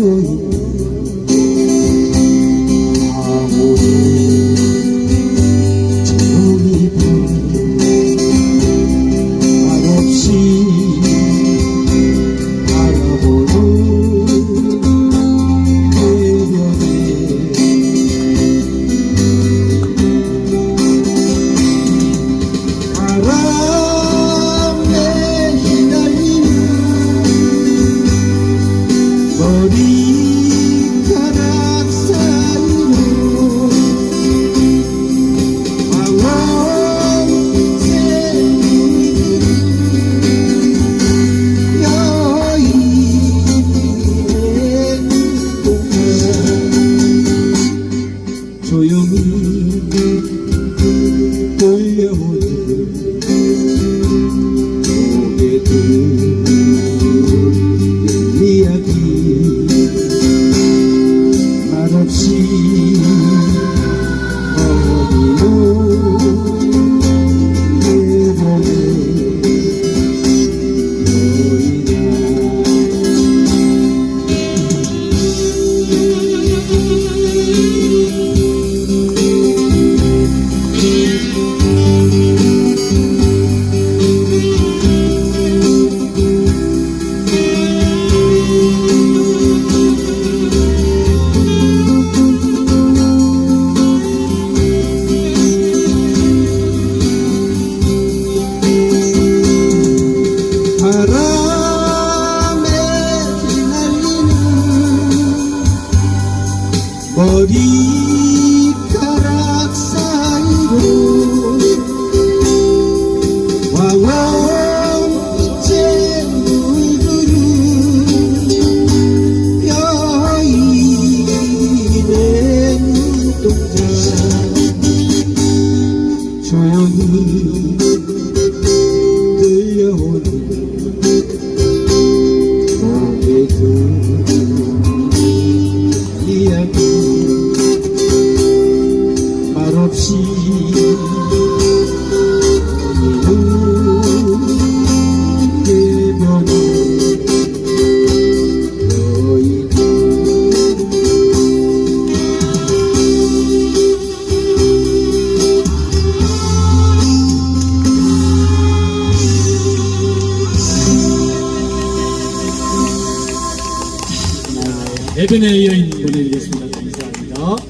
ei, ei. beri kerak sayur wawan jen dulu yoi đến tục nhà trời ơi tươi hồn 에베네 여인 보내드리겠습니다. 감사합니다.